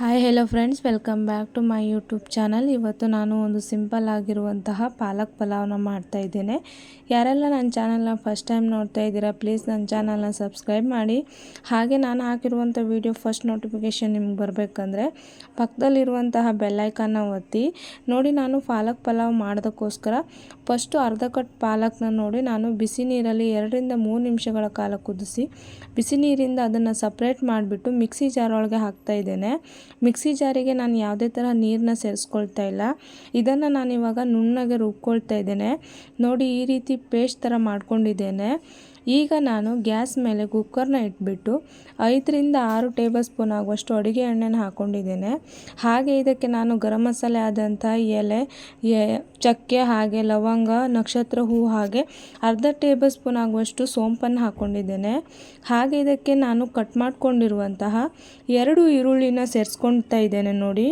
Hi hello friends welcome back to my YouTube channel ಇವತ್ತು ನಾನು ಒಂದು ಸಿಂಪಲ್ ಆಗಿರುವಂತಹ ಪಾಲಕ್ ಪಲಾವ್ನ ಮಾಡ್ತಾ ಇದ್ದೇನೆ. ಯಾರೆಲ್ಲ ನನ್ನ ಚಾನಲ್ನ ಫಸ್ಟ್ ಟೈಮ್ ನೋಡ್ತಾ ಇದ್ದೀರಾ ಪ್ಲೀಸ್ ನನ್ನ ಚಾನಲ್ನ ಸಬ್ಸ್ಕ್ರೈಬ್ ಮಾಡಿ. ಹಾಗೆ ನಾನು ಹಾಕಿರುವಂಥ ವೀಡಿಯೋ ಫಸ್ಟ್ ನೋಟಿಫಿಕೇಷನ್ ನಿಮ್ಗೆ ಬರಬೇಕಂದ್ರೆ ಪಕ್ಕದಲ್ಲಿರುವಂತಹ ಬೆಲ್ಲೈಕನ್ನ ಒತ್ತಿ. ನೋಡಿ, ನಾನು ಪಾಲಕ್ ಪಲಾವ್ ಮಾಡೋದಕ್ಕೋಸ್ಕರ ಫಸ್ಟು ಅರ್ಧ ಕಟ್ ಪಾಲಕ್ನ ನೋಡಿ ನಾನು ಬಿಸಿ ನೀರಲ್ಲಿ ಎರಡರಿಂದ ಮೂರು ನಿಮಿಷಗಳ ಕಾಲ ಕುದಿಸಿ, ಬಿಸಿ ನೀರಿಂದ ಅದನ್ನು ಸಪ್ರೇಟ್ ಮಾಡಿಬಿಟ್ಟು ಮಿಕ್ಸಿ ಜಾರ್ ಒಳಗೆ ಹಾಕ್ತಾ ಇದ್ದೇನೆ. ಮಿಕ್ಸಿ ಜಾರಿಗೆ ನಾನು ಯಾವುದೇ ಥರ ನೀರನ್ನ ಸೇರಿಸ್ಕೊಳ್ತಾ ಇಲ್ಲ. ಇದನ್ನು ನಾನು ಇವಾಗ ನುಣ್ಣಗೆ ರುಬ್ಕೊಳ್ತಾ ಇದ್ದೇನೆ. ನೋಡಿ, ಈ ರೀತಿ ಪೇಸ್ಟ್ ಥರ ಮಾಡ್ಕೊಂಡಿದ್ದೇನೆ. ಈಗ ನಾನು ಗ್ಯಾಸ್ ಮೇಲೆ ಕುಕ್ಕರ್ನ ಇಟ್ಬಿಟ್ಟು ಐದರಿಂದ ಆರು ಟೇಬಲ್ ಸ್ಪೂನ್ ಆಗುವಷ್ಟು ಅಡುಗೆ ಎಣ್ಣೆನ ಹಾಕ್ಕೊಂಡಿದ್ದೇನೆ ಹಾಗೆ ಇದಕ್ಕೆ ನಾನು ಗರಂ ಮಸಾಲೆ ಆದಂಥ ಎಲೆ ಚಕ್ಕೆ ಹಾಗೆ ಲವಂಗ, ನಕ್ಷತ್ರ ಹೂ ಹಾಗೆ ಅರ್ಧ ಟೇಬಲ್ ಸ್ಪೂನ್ ಆಗುವಷ್ಟು ಸೋಂಪನ್ನು ಹಾಕ್ಕೊಂಡಿದ್ದೇನೆ. ಹಾಗೆ ಇದಕ್ಕೆ ನಾನು ಕಟ್ ಮಾಡಿಕೊಂಡಿರುವಂತಹ ಎರಡು ಈರುಳ್ಳಿನ ಸೇರಿಸ್ಕೊಳ್ತಾ ಇದ್ದೇನೆ ನೋಡಿ.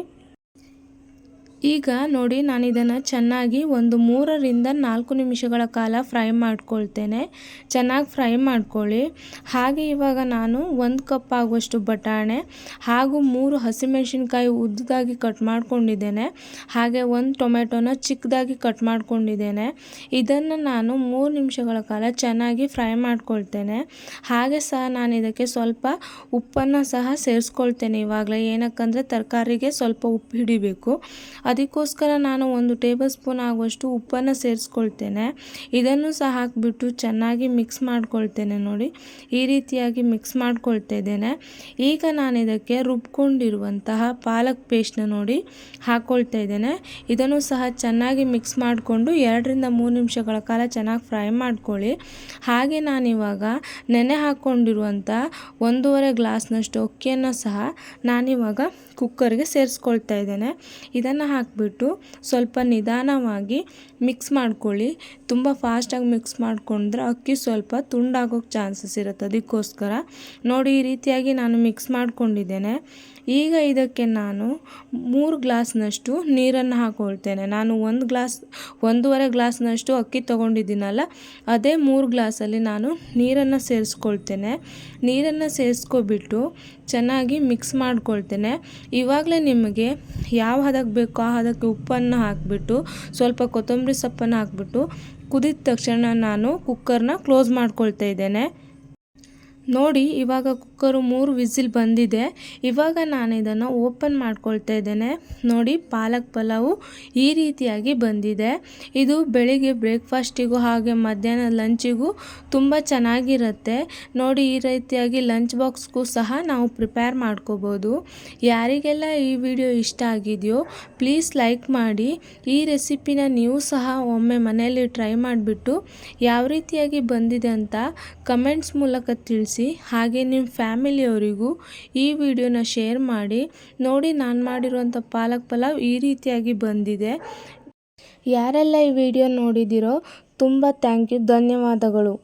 ಈಗ ನೋಡಿ ನಾನು ಇದನ್ನು ಚೆನ್ನಾಗಿ ಒಂದು ಮೂರರಿಂದ ನಾಲ್ಕು ನಿಮಿಷಗಳ ಕಾಲ ಫ್ರೈ ಮಾಡ್ಕೊಳ್ತೇನೆ. ಚೆನ್ನಾಗಿ ಫ್ರೈ ಮಾಡ್ಕೊಳ್ಳಿ. ಹಾಗೆ ಇವಾಗ ನಾನು ಒಂದು ಕಪ್ ಆಗುವಷ್ಟು ಬಟಾಣೆ, ಹಾಗೂ ಮೂರು ಹಸಿಮೆಣಸಿನ್ಕಾಯಿ ಉದ್ದದಾಗಿ ಕಟ್ ಮಾಡ್ಕೊಂಡಿದ್ದೇನೆ. ಹಾಗೆ ಒಂದು ಟೊಮೆಟೊನ ಚಿಕ್ಕದಾಗಿ ಕಟ್ ಮಾಡ್ಕೊಂಡಿದ್ದೇನೆ. ಇದನ್ನು ನಾನು ಮೂರು ನಿಮಿಷಗಳ ಕಾಲ ಚೆನ್ನಾಗಿ ಫ್ರೈ ಮಾಡ್ಕೊಳ್ತೇನೆ. ಹಾಗೆ ಸಹ ನಾನು ಇದಕ್ಕೆ ಸ್ವಲ್ಪ ಉಪ್ಪನ್ನು ಸಹ ಸೇರಿಸ್ಕೊಳ್ತೇನೆ ಇವಾಗಲೇ. ಏನಕ್ಕಂದರೆ ತರಕಾರಿಗೆ ಸ್ವಲ್ಪ ಉಪ್ಪು ಹಿಡಿಬೇಕು. ಅದಕ್ಕೋಸ್ಕರ ನಾನು ಒಂದು ಟೇಬಲ್ ಸ್ಪೂನ್ ಆಗುವಷ್ಟು ಉಪ್ಪನ್ನು ಸೇರಿಸ್ಕೊಳ್ತೇನೆ. ಇದನ್ನು ಸಹ ಹಾಕಿಬಿಟ್ಟು ಚೆನ್ನಾಗಿ ಮಿಕ್ಸ್ ಮಾಡ್ಕೊಳ್ತೇನೆ ನೋಡಿ. ಈ ರೀತಿಯಾಗಿ ಮಿಕ್ಸ್ ಮಾಡ್ಕೊಳ್ತಾ ಇದ್ದೇನೆ. ಈಗ ನಾನು ಇದಕ್ಕೆ ರುಬ್ಕೊಂಡಿರುವಂತಹ ಪಾಲಕ್ ಪೇಸ್ಟ್ನ ನೋಡಿ ಹಾಕ್ಕೊಳ್ತಾ ಇದ್ದೇನೆ. ಇದನ್ನು ಸಹ ಚೆನ್ನಾಗಿ ಮಿಕ್ಸ್ ಮಾಡಿಕೊಂಡು ಎರಡರಿಂದ ಮೂರು ನಿಮಿಷಗಳ ಕಾಲ ಚೆನ್ನಾಗಿ ಫ್ರೈ ಮಾಡ್ಕೊಳ್ಳಿ. ಹಾಗೆ ನಾನಿವಾಗ ನೆನೆ ಹಾಕ್ಕೊಂಡಿರುವಂಥ ಒಂದೂವರೆ ಗ್ಲಾಸ್ನಷ್ಟು ಅಕ್ಕಿಯನ್ನು ಸಹ ನಾನಿವಾಗ ಕುಕ್ಕರ್ಗೆ ಸೇರಿಸ್ಕೊಳ್ತಾ ಇದ್ದೇನೆ. ಇದನ್ನು ಹಾಕಿಬಿಟ್ಟು ಸ್ವಲ್ಪ ನಿಧಾನವಾಗಿ ಮಿಕ್ಸ್ ಮಾಡ್ಕೊಳ್ಳಿ. ತುಂಬ ಫಾಸ್ಟಾಗಿ ಮಿಕ್ಸ್ ಮಾಡಿಕೊಂಡ್ರೆ ಅಕ್ಕಿ ಸ್ವಲ್ಪ ತುಂಡಾಗೋಕ್ಕೆ ಚಾನ್ಸಸ್ ಇರುತ್ತೆ ಅದಕ್ಕೋಸ್ಕರ. ನೋಡಿ, ಈ ರೀತಿಯಾಗಿ ನಾನು ಮಿಕ್ಸ್ ಮಾಡ್ಕೊಂಡಿದ್ದೇನೆ. ಈಗ ಇದಕ್ಕೆ ನಾನು ಮೂರು ಗ್ಲಾಸ್ನಷ್ಟು ನೀರನ್ನು ಹಾಕ್ಕೊಳ್ತೇನೆ ನಾನು ಒಂದು ಗ್ಲಾಸ್, ಒಂದೂವರೆ ಗ್ಲಾಸ್ನಷ್ಟು ಅಕ್ಕಿ ತೊಗೊಂಡಿದ್ದೀನಲ್ಲ, ಅದೇ ಮೂರು ಗ್ಲಾಸಲ್ಲಿ ನಾನು ನೀರನ್ನು ಸೇರಿಸ್ಕೊಳ್ತೇನೆ. ನೀರನ್ನು ಸೇರಿಸ್ಕೊಬಿಟ್ಟು ಚೆನ್ನಾಗಿ ಮಿಕ್ಸ್ ಮಾಡ್ಕೊಳ್ತೇನೆ. ಇವಾಗಲೇ ನಿಮಗೆ ಯಾವ ಹದಕ್ಕೆ ಬೇಕೋ ಆ ಹದಕ್ಕೆ ಉಪ್ಪನ್ನು ಹಾಕಿಬಿಟ್ಟು, ಸ್ವಲ್ಪ ಕೊತ್ತಂಬರಿ ಸೊಪ್ಪನ್ನು ಹಾಕಿಬಿಟ್ಟು, ಕುದಿದ ತಕ್ಷಣ ನಾನು ಕುಕ್ಕರ್ನ ಕ್ಲೋಸ್ ಮಾಡ್ಕೊಳ್ತಾ ಇದ್ದೇನೆ. ನೋಡಿ, ಇವಾಗ ಕುಕ್ಕರು ಮೂರು ವಿಸಿಲ್ ಬಂದಿದೆ. ಇವಾಗ ನಾನು ಇದನ್ನು ಓಪನ್ ಮಾಡ್ಕೊಳ್ತಾ ಇದ್ದೇನೆ. ನೋಡಿ, ಪಾಲಕ್ ಪಲಾವು ಈ ರೀತಿಯಾಗಿ ಬಂದಿದೆ. ಇದು ಬೆಳಿಗ್ಗೆ ಬ್ರೇಕ್ಫಾಸ್ಟಿಗೂ ಹಾಗೆ ಮಧ್ಯಾಹ್ನ ಲಂಚಿಗೂ ತುಂಬ ಚೆನ್ನಾಗಿರುತ್ತೆ. ನೋಡಿ, ಈ ರೀತಿಯಾಗಿ ಲಂಚ್ ಬಾಕ್ಸ್ಗೂ ಸಹ ನಾವು ಪ್ರಿಪೇರ್ ಮಾಡ್ಕೋಬೋದು. ಯಾರಿಗೆಲ್ಲ ಈ ವಿಡಿಯೋ ಇಷ್ಟ ಆಗಿದೆಯೋ, ಪ್ಲೀಸ್ ಲೈಕ್ ಮಾಡಿ. ಈ ರೆಸಿಪಿನ ನೀವು ಸಹ ಒಮ್ಮೆ ಮನೆಯಲ್ಲಿ ಟ್ರೈ ಮಾಡಿಬಿಟ್ಟು ಯಾವ ರೀತಿಯಾಗಿ ಬಂದಿದೆ ಅಂತ ಕಮೆಂಟ್ಸ್ ಮೂಲಕ ತಿಳಿಸಿ. ಹಾಗೆ ನಿಮ್ಮ ಫ್ಯಾಮಿಲಿಯವರಿಗೂ ಈ ವಿಡಿಯೋನ ಶೇರ್ ಮಾಡಿ. ನೋಡಿ ನಾನು ಮಾಡಿರುವಂಥ ಪಾಲಕ್ ಪಲಾವ್ ಈ ರೀತಿಯಾಗಿ ಬಂದಿದೆ. ಯಾರೆಲ್ಲ ಈ ವಿಡಿಯೋ ನೋಡಿದಿರೋ ತುಂಬ ಥ್ಯಾಂಕ್ ಯು ಧನ್ಯವಾದಗಳು.